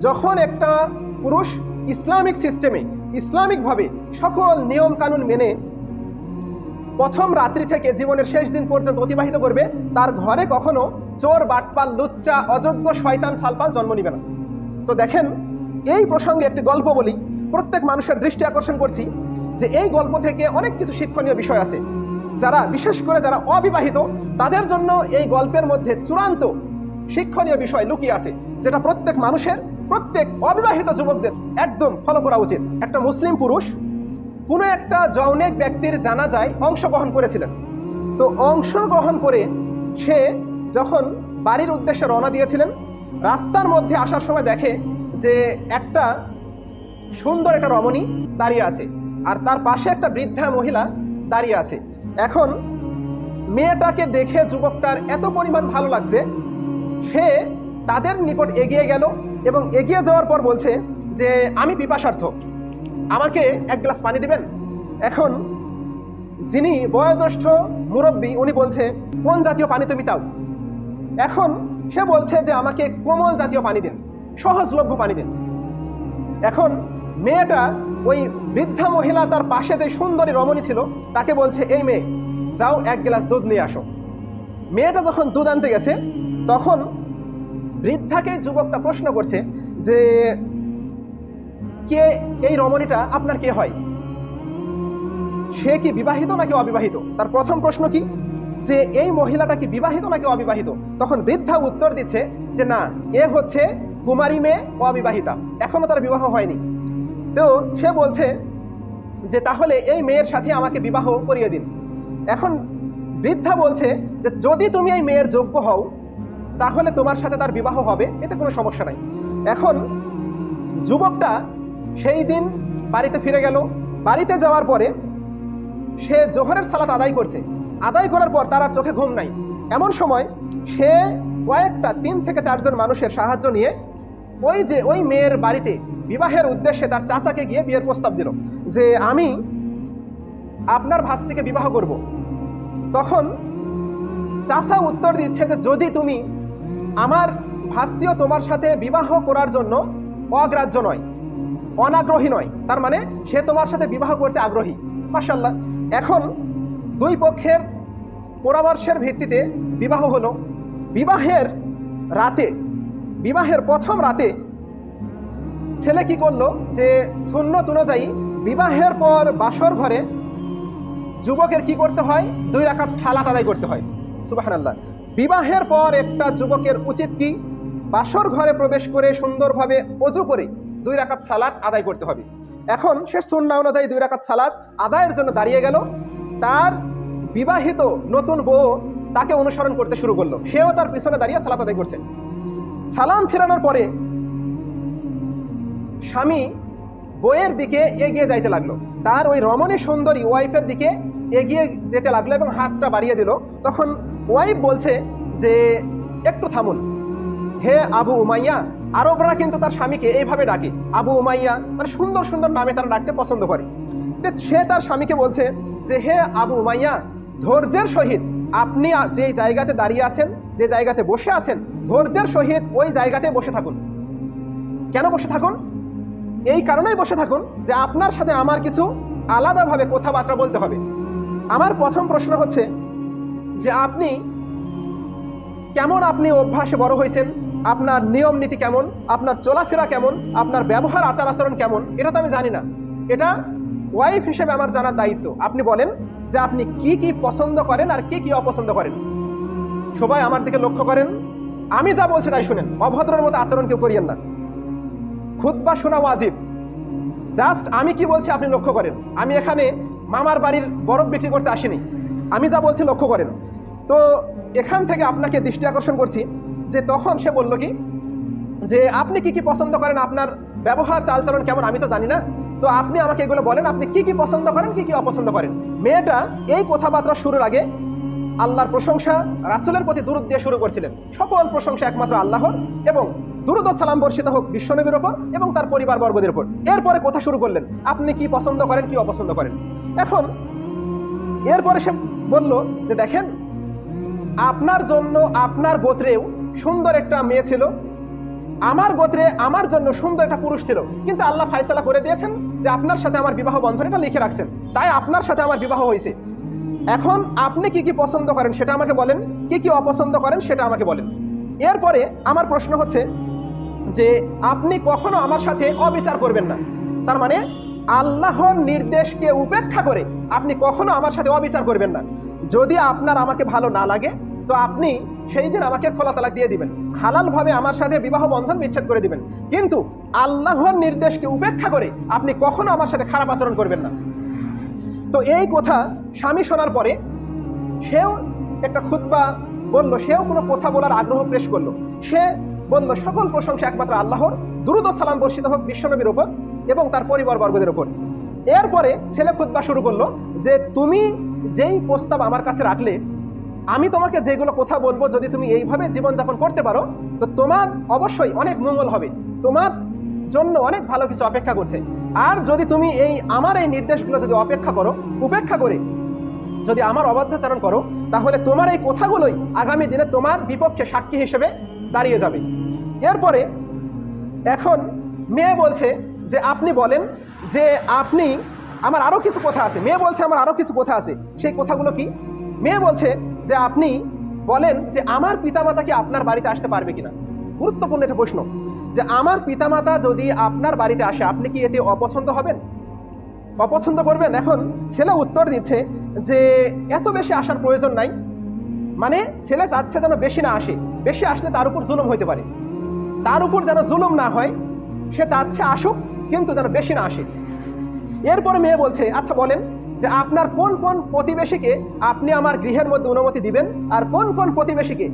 যখন একটা পুরুষ ইসলামিক সিস্টেমে, ইসলামিকভাবে সকল নিয়ম কানুন মেনে প্রথম রাত্রি থেকে জীবনের শেষ দিন পর্যন্ত অতিবাহিত করবে, তার ঘরে কখনো চোর, বাটপাল, লুচ্চা, অযোগ্য, শয়তান, সালপাল জন্ম নিবে না। তো দেখেন, এই প্রসঙ্গে একটি গল্প বলি। প্রত্যেক মানুষের দৃষ্টি আকর্ষণ করছি যে এই গল্প থেকে অনেক কিছু শিক্ষণীয় বিষয় আছে। যারা, বিশেষ করে যারা অবিবাহিত, তাদের জন্য এই গল্পের মধ্যে চূড়ান্ত শিক্ষণীয় বিষয় লুকিয়ে আছে। যেটা প্রত্যেক মানুষের, প্রত্যেক অবিবাহিত যুবকদের একদম ফলো করা উচিত। একটা মুসলিম পুরুষ কোনো একটা যৌনিক ব্যক্তির জানাজায় অংশগ্রহণ করেছিলেন। তো অংশগ্রহণ করে সে যখন বাড়ির উদ্দেশ্যে রওনা দিয়েছিলেন, রাস্তার মধ্যে আসার সময় দেখে যে একটা সুন্দর একটা রমণী দাঁড়িয়ে আছে আর তার পাশে একটা বৃদ্ধা মহিলা দাঁড়িয়ে আছে। এখন মেয়েটাকে দেখে যুবকটার এত পরিমাণ ভালো লাগছে, সে তাদের নিকট এগিয়ে গেল এবং এগিয়ে যাওয়ার পর বলছে যে, আমি পিপাসার্থ। আমাকে এক গ্লাস পানি দিবেন? এখন যিনি বয়োজ্যেষ্ঠ মুরব্বী, উনি বলছে, কোন জাতীয় পানি তুমি চাও? এখন সে বলছে যে, আমাকে কোমল জাতীয় পানি দিন, সহজলভ্য পানি দিন। এখন মেয়েটা ওই বৃদ্ধা মহিলা তার পাশে যে সুন্দরী রমণী ছিল, তাকে বলছে, এই মেয়ে, যাও এক গ্লাস দুধ নিয়ে আসো। মেয়েটা যখন দুধ আনতে গেছে, তখন বৃদ্ধাকে যুবকটা প্রশ্ন করছে যে, কে এই রমণীটা? আপনার কে হয়? সে কি বিবাহিত নাকি অবিবাহিত? তার প্রথম প্রশ্ন কি? যে, এই মহিলাটা কি বিবাহিত নাকি অবিবাহিত? তখন বৃদ্ধা উত্তর দিচ্ছে যে, না, এ হচ্ছে কুমারী মেয়ে অবিবাহিতা। এখনও তার বিবাহ হয়নি। তো সে বলছে যে, তাহলে এই মেয়ের সাথে আমাকে বিবাহ করিয়ে দিন। এখন বৃদ্ধা বলছে যে, যদি তুমি এই মেয়ের যোগ্য হও তাহলে তোমার সাথে তার বিবাহ হবে, এতে কোনো সমস্যা নাই। এখন যুবকটা সেই দিন বাড়িতে ফিরে গেল। বাড়িতে যাওয়ার পরে সে জোহরের সালাত আদায় করছে। আদায় করার পর তার আর চোখে ঘুম নাই। এমন সময় সে কয়েকটা, তিন থেকে চারজন মানুষের সাহায্য নিয়ে ওই যে ওই মেয়ের বাড়িতে বিবাহের উদ্দেশ্যে তার চাচাকে গিয়ে বিয়ের প্রস্তাব দিল যে, আমি আপনার ভাস্তিকে বিবাহ করব। তখন চাচা উত্তর দিচ্ছে যে, যদি তুমি আমার ভাস্তিও তোমার সাথে বিবাহ করার জন্য অগ্রাহ্য নয়, অনাগ্রহী নয়। তার মানে সে তোমার সাথে বিবাহ করতে আগ্রহী। মাসাল্লাহ এখন দুই পক্ষের পরামর্শের ভিত্তিতে বিবাহ হলো। বিবাহের রাতে, বিবাহের প্রথম রাতে ছেলে কি করল যে সুন্নত অনুযায়ী বিবাহের পর বাসর ঘরে যুবকের কি করতে হয়? দুই রাকাত সালাত আদায় করতে হয়। সুবাহান আল্লাহ বিবাহের পর একটা যুবকের উচিত কি? বাসর ঘরে প্রবেশ করে সুন্দরভাবে অজু করে দুই রাকাত সালাত আদায় করতে হবে। এখন সে সুন্না অনুযায়ী দুই রাকাত সালাত আদায়ের জন্য দাঁড়িয়ে গেল। তার বিবাহিত নতুন বউ তাকে অনুসরণ করতে শুরু করল। সেও তার পিছনে দাঁড়িয়ে সালাত আদায় করছে। সালাম ফেরানোর পরে স্বামী বইয়ের দিকে এগিয়ে যাইতে লাগল। তার ওই রমণী সুন্দরী ওয়াইফের দিকে এগিয়ে যেতে লাগল এবং হাতটা বাড়িয়ে দিল। তখন ওয়াইফ বলছে যে, একটু থামুন। হে আবু উমাইয়া, আরবরা কিন্তু তার স্বামীকে এইভাবে ডাকে। আবু উমাইয়া মানে সুন্দর সুন্দর নামে তারা ডাকতে পছন্দ করে। সে তার স্বামীকে বলছে যে, হে আবু উমাইয়া, ধৈর্যের সহিত আপনি যে জায়গাতে দাঁড়িয়ে আছেন, যে জায়গাতে বসে আছেন, ধৈর্যের সহিত ওই জায়গাতে বসে থাকুন। কেন বসে থাকুন? এই কারণেই বসে থাকুন যে আপনার সাথে আমার কিছু আলাদাভাবে কথাবার্তা বলতে হবে। আমার প্রথম প্রশ্ন হচ্ছে যে আপনি কেমন আপনি অভ্যাসে বড় হয়েছেন? আপনার নিয়ম নীতি কেমন? আপনার চলাফেরা কেমন? আপনার ব্যবহার, আচার আচরণ কেমন? এটা তো আমি জানি না। এটা ওয়াইফ হিসেবে আমার জানার দায়িত্ব। আপনি বলেন যে আপনি কি কি পছন্দ করেন আর কি কি অপছন্দ করেন। সবাই আমার দিকে লক্ষ্য করেন। আমি যা বলছি তাই শুনেন। অভদ্রের মতো আচরণ কেউ করিয়েন না। খুদ্া শোনা ওয়াজিব। জাস্ট আমি কি বলছি আপনি লক্ষ্য করেন। আমি এখানে মামার বাড়ির বরফ বিক্রি করতে আসেনি। আমি যা বলছি লক্ষ্য করেন। তো এখান থেকে আপনাকে দৃষ্টি আকর্ষণ করছি যে তখন সে বলল কি, যে আপনি কি কি পছন্দ করেন? আপনার ব্যবহার, চালচলন কেমন? আমি তো জানি না। তো আপনি আমাকে এগুলো বলেন, আপনি কি কি পছন্দ করেন, কি কি অপছন্দ করেন? মেয়েটা এই কথাবার্তা শুরুর আগে আল্লাহর প্রশংসা, রাসুলের প্রতি দূরত দিয়ে শুরু করছিলেন। সকল প্রশংসা একমাত্র আল্লাহর এবং দুরুদ সালাম বর্ষিত হোক বিশ্বনবীর ওপর এবং তার পরিবার বর্গদের উপর। এরপরে কথা শুরু করলেন, আপনি কি পছন্দ করেন, কি অপছন্দ করেন? এখন এরপরে সে বলল যে দেখেন, আপনার জন্য আপনার গোত্রেও সুন্দর একটা মেয়ে ছিল। আমার গোত্রে আমার জন্য সুন্দর একটা পুরুষ ছিল। কিন্তু আল্লাহ ফাইসালা করে দিয়েছেন যে আপনার সাথে আমার বিবাহ বন্ধন এটা লিখে রাখছেন। তাই আপনার সাথে আমার বিবাহ হয়েছে। এখন আপনি কি কি পছন্দ করেন সেটা আমাকে বলেন। কি কি অপছন্দ করেন সেটা আমাকে বলেন। এরপরে আমার প্রশ্ন হচ্ছে যে আপনি কখনো আমার সাথে অবিচার করবেন না। তার মানে আল্লাহর নির্দেশকে উপেক্ষা করে আপনি কখনো আমার সাথে অবিচার করবেন না। যদি আপনার আমাকে ভালো না লাগে, তো আপনি সেই দিন আমাকে খোলা তালাক দিয়ে দিবেন। হালালভাবে আমার সাথে বিবাহ বন্ধন বিচ্ছেদ করে দিবেন। কিন্তু আল্লাহর নির্দেশকে উপেক্ষা করে আপনি কখনো আমার সাথে খারাপ আচরণ করবেন না। তো এই কথা স্বামী শোনার পরে সেও একটা খুতবা বলল, সেও কোনো কথা বলার আগ্রহ পেশ করল। সে বলল, সকল প্রশংসা একমাত্র আল্লাহর। দ্রুত সালাম বর্ষিত হোক, বিশ্বনবীর ওপর এবং তার পরিবার বর্গদের ওপর এরপরে ছেলে খুতবা শুরু করল যে, তুমি যেই প্রস্তাব আমার কাছে রাখলে, আমি তোমাকে যেগুলো কথা বলব, যদি তুমি এইভাবে জীবনযাপন করতে পারো, তো তোমার অবশ্যই অনেক মঙ্গল হবে। তোমার জন্য অনেক ভালো কিছু অপেক্ষা করছে। আর যদি তুমি এই, আমার এই নির্দেশগুলো যদি অপেক্ষা করো, উপেক্ষা করে যদি আমার অবাধ্যাচরণ করো, তাহলে তোমার এই কথাগুলোই আগামী দিনে তোমার বিপক্ষে সাক্ষী হিসেবে দাঁড়িয়ে যাবে। এরপরে এখন মেয়ে বলছে যে আপনি বলেন যে আপনি, আমার আরও কিছু কথা আছে। মেয়ে বলছে আমার আরও কিছু কথা আছে। সেই কথাগুলো কি? মেয়ে বলছে যে আপনি বলেন যে আমার পিতামাতা কি আপনার বাড়িতে আসতে পারবে কিনা? গুরুত্বপূর্ণ একটা প্রশ্ন। যে আমার পিতামাতা যদি আপনার বাড়িতে আসে, আপনি কি এতে অপছন্দ হবেন? অপছন্দ করবেন? এখন ছেলে উত্তর দিচ্ছে যে এত বেশি আসার প্রয়োজন নাই। মানে ছেলে চাচ্ছে যেন বেশি না আসে। বেশি আসলে তার উপর জুলুম হইতে পারে। তার উপর যেন জুলুম না হয়, সে চাচ্ছে আসুক। কিন্তু যেন বেশি না আসে। এরপরে মেয়ে বলছে আচ্ছা বলেন যে আপনার কোন কোন প্রতিবেশীকে আপনি আমার গৃহের মধ্যে অনুমতি দিবেন আর কোন কোন প্রতিবেশীকে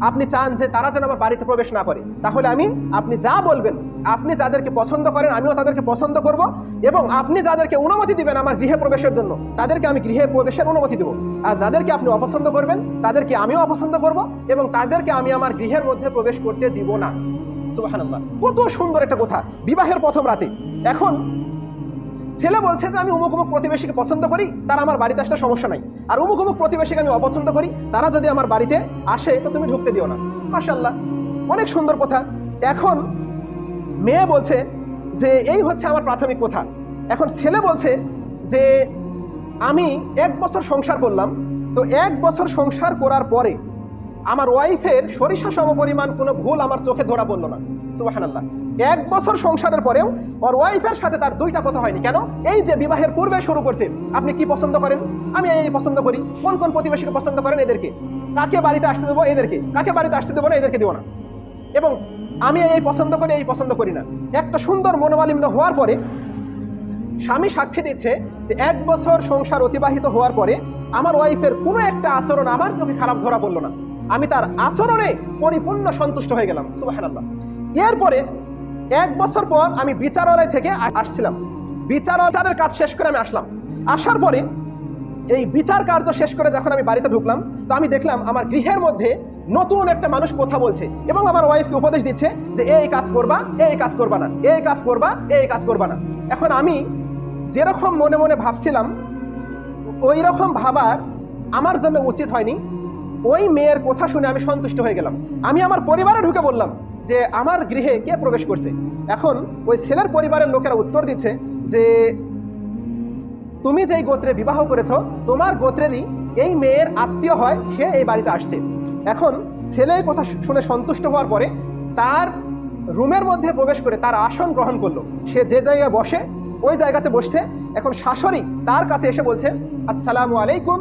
আপনি চান যে তারা যেন আমার বাড়িতে প্রবেশ না করে? তাহলে আমি, আপনি যা বলবেন, আপনি যাদেরকে পছন্দ করেন, আমিও তাদেরকে পছন্দ করব এবং আপনি যাদেরকে অনুমতি দিবেন আমার গৃহে প্রবেশের জন্য, তাদেরকে আমি গৃহে প্রবেশের অনুমতি দেবো। আর যাদেরকে আপনি অপছন্দ করবেন, তাদেরকে আমিও অপছন্দ করব এবং তাদেরকে আমি আমার গৃহের মধ্যে প্রবেশ করতে দিব না। কত সুন্দর একটা কথা। বিবাহের প্রথম রাতে। এখন ছেলে বলছে যে, আমি অমুক অমুক প্রতিবেশীকে পছন্দ করি, তারা আমার বাড়িতে আসলে সমস্যা নাই। আর অমুক অমুক প্রতিবেশীকে আমি অপছন্দ করি, তারা যদি আমার বাড়িতে আসে, তো তুমি ঢুকতে দিও না। মাশাল্লাহ অনেক সুন্দর কথা। এখন মেয়ে বলছে যে, এই হচ্ছে আমার প্রাথমিক কথা। এখন ছেলে বলছে যে, আমি এক বছর সংসার করলাম। তো এক বছর সংসার করার পরে আমার ওয়াইফের সরিষা সম পরিমাণ কোনো ভুল আমার চোখে ধরা পড়ল না। সুবাহান্লাহ এক বছর সংসারের পরেও ওর ওয়াইফের সাথে তার দুইটা কথা হয়নি। কেন? এই যে বিবাহের পূর্বে শুরু করছে, আপনি কি পছন্দ করেন? আমি এই পছন্দ করি। কোন কোন প্রতিবেশীকে পছন্দ করেন? এদেরকে। কাকে বাড়িতে আসতে দেবো? এদেরকে। কাকে বাড়িতে আসতে দেবো না? এদেরকে দেবো না। এবং আমি এই পছন্দ করি, এই পছন্দ করি না। একটা সুন্দর মনোমালিন্য হওয়ার পরে স্বামী সাক্ষী দিচ্ছে যে এক বছর সংসার অতিবাহিত হওয়ার পরে আমার ওয়াইফের কোনো একটা আচরণ আমার চোখে খারাপ ধরা পড়ল না। আমি তার আচরণে পরিপূর্ণ সন্তুষ্ট হয়ে গেলাম সুবাহ এরপরে এক বছর পর আমি বিচারালয় থেকে আসছিলাম। বিচারাচারের কাজ শেষ করে আমি আসলাম। আসার পরে এই বিচার কার্য শেষ করে যখন আমি বাড়িতে ঢুকলাম, তো আমি দেখলাম আমার গৃহের মধ্যে নতুন একটা মানুষ কথা বলছে এবং আমার ওয়াইফকে উপদেশ দিচ্ছে যে এই কাজ করবা এই কাজ করবা না এই কাজ করবা এই কাজ করবা না। এখন আমি যেরকম মনে মনে ভাবছিলাম ওই রকম ভাবার আমার জন্য উচিত হয়নি। ওই মেয়ের কথা শুনে আমি সন্তুষ্ট হয়ে গেলাম। আমি আমার পরিবারে ঢুকে বললাম যে, আমার গৃহে কে প্রবেশ করছে? এখন ওই ছেলের পরিবারের লোকেরা উত্তর দিচ্ছে যে, তুমি যেই গোত্রে বিবাহ করেছ, তোমার গোত্রেরই এই মেয়ের আত্মীয় হয়, সে এই বাড়িতে আসছে। এখন ছেলের কথা শুনে সন্তুষ্ট হওয়ার পরে তার রুমের মধ্যে প্রবেশ করে তার আসন গ্রহণ করল। সে যে জায়গায় বসে, ওই জায়গাতে বসছে। এখন শাশুড়ি তার কাছে এসে বলছে, আসসালামু আলাইকুম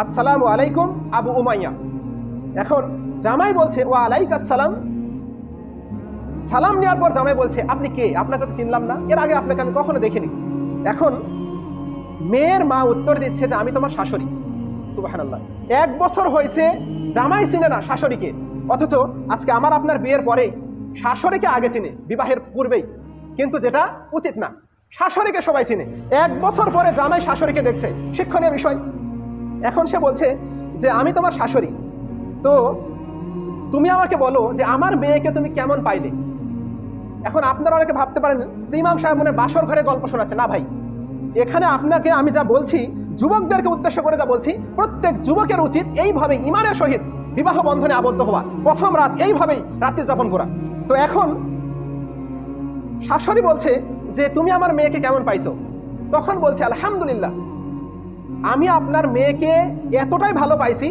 আসসালামু আলাইকুম, আবু উমাইয়া। এখন জামাই বলছে ও আলাইক আসসালাম। সালাম নেওয়ার পর জামাই বলছে, আপনি কে? আপনাকে তো চিনলাম না। এর আগে আপনাকে আমি কখনো দেখিনি। এখন মেয়ের মা উত্তর দিচ্ছে যে, আমি তোমার শাশুড়ি। সুবাহান আল্লাহ এক বছর হয়েছে, জামাই চিনে না শাশুড়িকে। অথচ আজকে আমার আপনার বিয়ের পরে শাশুড়িকে আগে চিনে, বিবাহের পূর্বেই। কিন্তু যেটা উচিত না, শাশুড়িকে সবাই চিনে। এক বছর পরে জামাই শাশুড়িকে দেখছে। শিক্ষণীয় বিষয়। এখন সে বলছে যে, আমি তোমার শাশুড়ি। তো তুমি আমাকে বলো যে, আমার মেয়েকে তুমি কেমন পাইলে? এখন আপনারা অনেকে ভাবতে পারেন যে, ইমাম সাহেব মনে বাসর ঘরে গল্প শোনাচ্ছে। না ভাই, এখানে আপনাকে আমি যা বলছি, যুবকদেরকে উদ্দেশ্য করে যা বলছি, প্রত্যেক যুবকের উচিত এইভাবে ইমানের সহিত বিবাহ বন্ধনে আবদ্ধ হওয়া। প্রথম রাত এইভাবেই রাত্রি যাপন করা। তো এখন শাশুড়ি বলছে যে, তুমি আমার মেয়েকে কেমন পাইছো? তখন বলছে, আলহামদুলিল্লাহ। আমি আপনার মেয়েকে এতটাই ভালো পাইছি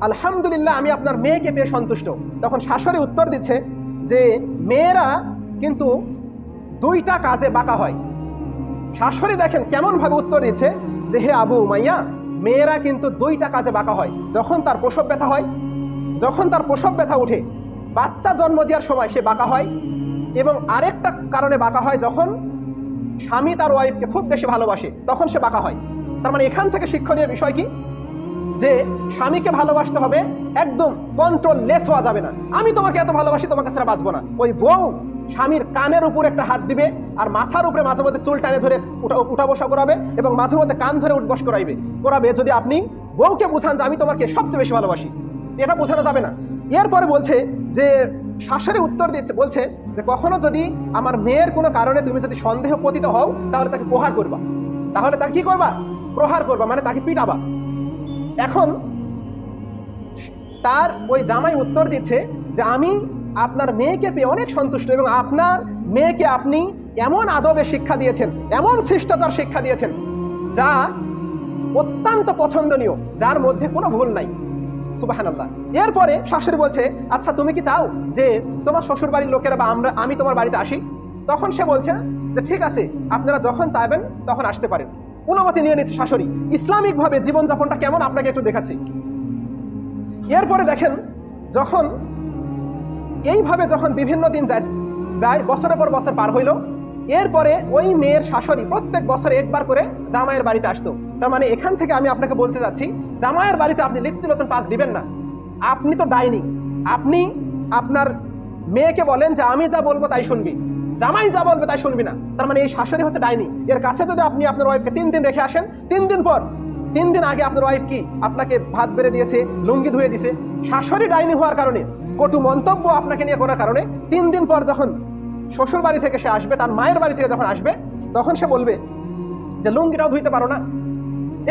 আলহামদুলিল্লাহ আমি আপনার মেয়েকে পেয়ে সন্তুষ্ট। তখন শাশুড়ি উত্তর দিচ্ছে যে, মেয়েরা কিন্তু দুইটা কাজে বাঁকা হয়। শাশুড়ি দেখেন কেমনভাবে উত্তর দিচ্ছে যে, হে আবু মাইয়া মেয়েরা কিন্তু দুইটা কাজে বাঁকা হয়। যখন তার প্রসব ব্যথা হয়, যখন তার প্রসব ব্যথা উঠে বাচ্চা জন্ম দেওয়ার সময় সে বাঁকা হয় এবং আরেকটা কারণে বাঁকা হয় যখন স্বামী তার ওয়াইফকে খুব বেশি ভালোবাসে, তখন সে বাঁকা হয়। তার মানে এখান থেকে শিক্ষণীয় বিষয় কি? যে স্বামীকে ভালোবাসতে হবে, একদম কন্ট্রোল লেস হওয়া যাবে না। আমি তোমাকে এত ভালোবাসি, তোমাকে ছাড়া বাঁচবো না। ওই বউ স্বামীর কানের উপর একটা হাত দিবে আর মাথার উপরে মাঝে মধ্যে চুল টানে ধরে উঠা বসা করাবে এবং মাঝে মধ্যে কান ধরে উঠবস করাইবে। করাবে যদি আপনি বউকে বুঝান যে আমি তোমাকে সবচেয়ে বেশি ভালোবাসি। এটা বোঝানো যাবে না। এরপরে বলছে যে, শাশুড়ি উত্তর দিচ্ছে, বলছে যে, কখনো যদি আমার মেয়ের কোনো কারণে তুমি যদি সন্দেহ পতিত হও, তাহলে তাকে প্রহার করবা। তাহলে তাকে কি করবা? প্রহার করবা মানে তাকে পিটাবা। এখন তার ওই জামাই উত্তর দিচ্ছে যে আমি আপনার মেয়েকে পেয়ে অনেক সন্তুষ্ট এবং আপনার মেয়েকে আপনি এমন আদবে শিক্ষা দিয়েছেন, এমন শিষ্টাচার শিক্ষা দিয়েছেন, যা অত্যন্ত পছন্দনীয়, যার মধ্যে কোনো ভুল নাই। সুবাহান আল্লাহ এরপরে শাশুড়ি বলছে আচ্ছা তুমি কি চাও যে তোমার শ্বশুর বাড়ির লোকেরা বা আমরা, আমি তোমার বাড়িতে আসি? তখন সে বলছে যে, ঠিক আছে, আপনারা যখন চাইবেন, তখন আসতে পারেন। অনুমতি নিয়ে নিচ্ছে শাশুড়ি। ইসলামিকভাবে জীবনযাপনটা কেমন? আপনাকে একটু দেখাচ্ছি। এরপরে দেখেন, যখন এইভাবে যখন বিভিন্ন দিন যায় যায়, বছরের পর বছর পার হইল, এরপরে ওই মেয়ের শাশুড়ি প্রত্যেক বছরে একবার করে জামাইয়ের বাড়িতে আসতো। তার মানে এখান থেকে আমি আপনাকে বলতে যাচ্ছি জামাইয়ের বাড়িতে আপনি নিত্য নতুন পাক দিবেন না। আপনি তো ডাইনি। আপনি আপনার মেয়েকে বলেন যে, আমি যা বলব তাই শুনবি। জামাই যা বলবে তাই শুনবি না। তার মানে এই শাশুড়ি হচ্ছে ডাইনি। এর কাছে যদি আপনি আপনার ওয়াইফকে তিন দিন রেখে আসেন, তিন দিন পর, তিন দিন আগে আপনার ওয়াইফ কি? আপনাকে ভাত বেড়ে দিয়েছে, লুঙ্গি ধুয়ে দিয়েছে শাশুড়ি ডাইনি হওয়ার কারণে, কটু মন্তব্য আপনাকে নিয়ে করার কারণে, তিন দিন পর যখন শ্বশুর বাড়ি থেকে সে আসবে, তার মায়ের বাড়ি থেকে যখন আসবে, তখন সে বলবে যে, লুঙ্গিটাও ধুইতে পারো না।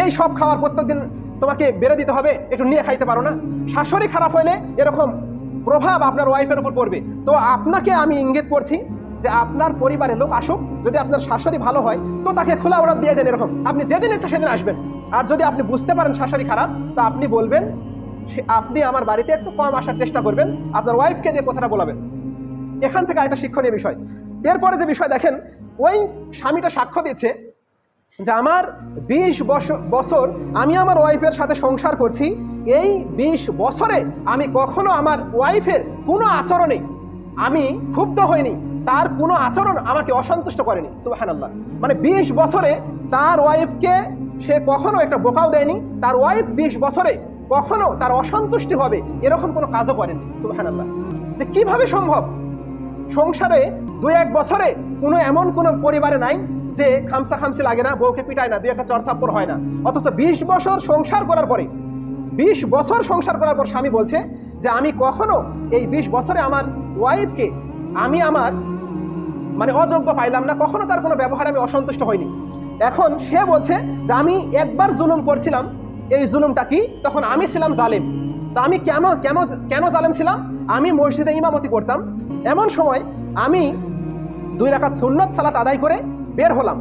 এই সব খাওয়ার প্রত্যেকদিন তোমাকে বেড়ে দিতে হবে, একটু নিয়ে খাইতে পারো না। শাশুড়ি খারাপ হলে এরকম প্রভাব আপনার ওয়াইফের উপর পড়বে। তো আপনাকে আমি ইঙ্গিত করছি যে আপনার পরিবারের লোক আসুক, যদি আপনার শাশুড়ি ভালো হয়, তো তাকে খোলা ওড়া দিয়ে দেন এরকম। আপনি যেদিন ইচ্ছা সেদিন আসবেন। আর যদি আপনি বুঝতে পারেন শাশুড়ি খারাপ, তা আপনি বলবেন আপনি আমার বাড়িতে একটু কম আসার চেষ্টা করবেন, আপনার ওয়াইফকে দিয়ে কথাটা বলাবেন। এখান থেকে একটা শিক্ষণীয় বিষয়। এরপরে যে বিষয় দেখেন, ওই স্বামীটা সাক্ষ্য দিচ্ছে যে আমার বিশ বছর আমি আমার ওয়াইফের সাথে সংসার করছি, এই বিশ বছরে আমি কখনো আমার ওয়াইফের কোনো আচরণে আমি ক্ষুব্ধ হইনি। তার কোনো আচরণ আমাকে অসন্তুষ্ট করেনি সুবাহান আল্লাহ মানে বিশ বছরে তার ওয়াইফকে সে কখনো একটা বোকাও দেয়নি, তার ওয়াইফ বিশ বছরে কখনো তার অসন্তুষ্টি হবে, এরকম কোনো কাজও করেনি সুবাহান আল্লাহ যে কীভাবে সম্ভব? সংসারে দুই এক বছরে কোনো এমন কোনো পরিবারে নাই যে খামসা খামসি লাগে না, বউকে পিটায় না, দুই একটা চরথাপ্পর হয় না। অথচ বিশ বছর সংসার করার পরে, বিশ বছর সংসার করার পর স্বামী বলছে যে, আমি কখনো এই বিশ বছরে আমার ওয়াইফকে আমি আমার মানে অযোগ্য পাইলাম না, কখনো তার কোনো ব্যবহারে আমি অসন্তুষ্ট হইনি। এখন সে বলছে যে আমি একবার জুলুম করছিলাম, এই জুলুমটা কি? তখন আমি ছিলাম জালেম। তো আমি কেন কেন কেন জালেম ছিলাম? আমি মসজিদে ইমামতি করতাম। এমন সময় আমি দুই রাকাত সুন্নত সালাত আদায় করে বের হলাম।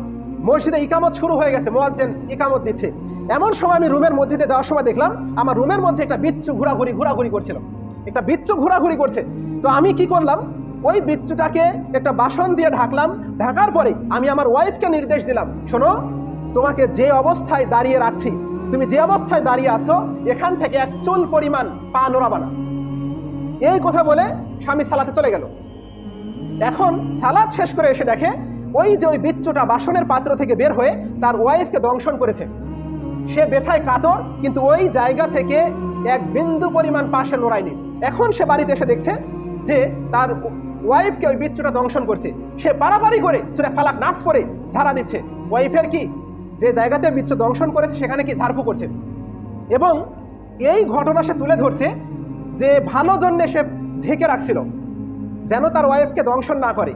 মসজিদে ইকামত শুরু হয়ে গেছে, মোয়াজ্জেন ইকামত দিচ্ছে এমন সময় আমি রুমের মধ্যে যাওয়ার সময় দেখলাম, আমার রুমের মধ্যে একটা বিচ্ছু ঘোরাঘুরি ঘোরাঘুরি করছিল। একটা বিচ্ছু ঘোরাঘুরি করছে। তো আমি কি করলাম? ওই বিচ্ছুটাকে একটা বাসন দিয়ে ঢাকলাম। ঢাকার পরে আমি আমার ওয়াইফকে নির্দেশ দিলাম, শোনো, তোমাকে যে অবস্থায় দাঁড়িয়ে রাখছি, তুমি যে অবস্থায় দাঁড়িয়ে আসো এখান থেকে এক চুল পরিমাণ পা নোড়াবা না। এই কথা বলে স্বামী সালাতে চলে গেল। এখন সালাদ শেষ করে এসে দেখে ওই যে ওই বিচ্ছুটা বাসনের পাত্র থেকে বের হয়ে তার ওয়াইফকে দংশন করেছে। সে বেথায় কাতর, কিন্তু ওই জায়গা থেকে এক বিন্দু পরিমাণ পাশে নোড়ায়নি। এখন সে বাড়িতে এসে দেখছে যে তার ওয়াইফকে ওই বিচ্ছুটা দংশন করছে। সে পারাপারি করে সুরে ফালাক নাচ করে ঝাড়া দিচ্ছে। ওয়াইফের কি? যে জায়গাতে বিচ্ছু দংশন করেছে, সেখানে কি ঝাড়ফু করছে? এবং এই ঘটনা সে তুলে ধরছে যে ভালো জন্যে সে ঢেকে রাখছিল, যেন তার ওয়াইফকে দংশন না করে।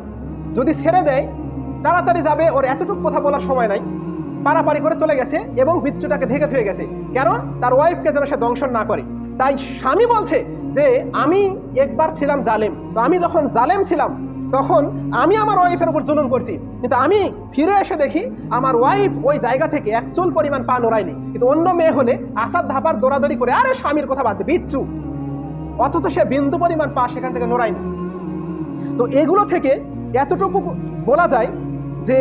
যদি ছেড়ে দেয়, তাড়াতাড়ি যাবে, ওর এতটুকু কথা বলার সময় নাই। পারাপারি করে চলে গেছে এবং বিচ্ছুটাকে ঢেকে থয়ে গেছে। কেন? তার ওয়াইফকে যেন সে দংশন না করে। তাই স্বামী বলছে যে, আমি একবার ছিলাম জালেম। তো আমি যখন জালেম ছিলাম, তখন আমি আমার ওয়াইফের উপর জুলুম করছি। কিন্তু আমি ফিরে এসে দেখি আমার ওয়াইফ ওই জায়গা থেকে এক চুল পরিমাণ পা নড়ায়নি। কিন্তু অন্য মেয়ে হলে আসাদ ধাপার দৌড়াদৌড়ি করে, আরে স্বামীর কথা বাদ বিচ্ছু। অথচ সে বিন্দু পরিমাণ পা সেখান থেকে নড়ায়নি। তো এগুলো থেকে এতটুকু বলা যায় যে,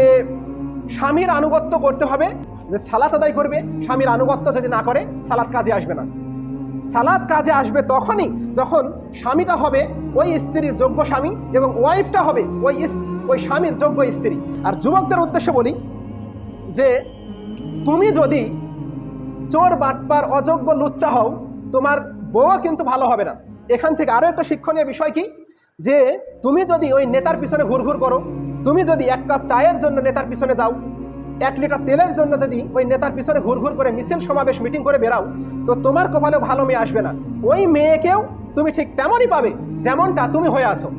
স্বামীর আনুগত্য করতে হবে, যে সালাত আদায় করবে। স্বামীর আনুগত্য যদি না করে, সালাত কাজে আসবে না। সালাদ কাজে আসবে তখনই যখন স্বামীটা হবে ওই স্ত্রীর যোগ্য স্বামী এবং ওয়াইফটা হবে ওই ওই স্বামীর যোগ্য স্ত্রী। আর যুবকদের উদ্দেশ্যে বলি যে তুমি যদি চোর, বাটপার, অযোগ্য, লুচ্চা হও, তোমার বউও কিন্তু ভালো হবে না। এখান থেকে আরও একটা শিক্ষণীয় বিষয় কি? যে তুমি যদি ওই নেতার পিছনে ঘুরঘুর করো, তুমি যদি এক কাপ চায়ের জন্য নেতার পিছনে যাও এক লিটার তেলের জন্য যদি ওই নেতার পিছনে ঘুর ঘুর করে মিছিল সমাবেশ, মিটিং করে বেরাও তো তোমার কপালেও ভালো মেয়ে আসবে না। ওই মেয়েকেও তুমি ঠিক তেমনই পাবে, যেমনটা তুমি হয়ে আসো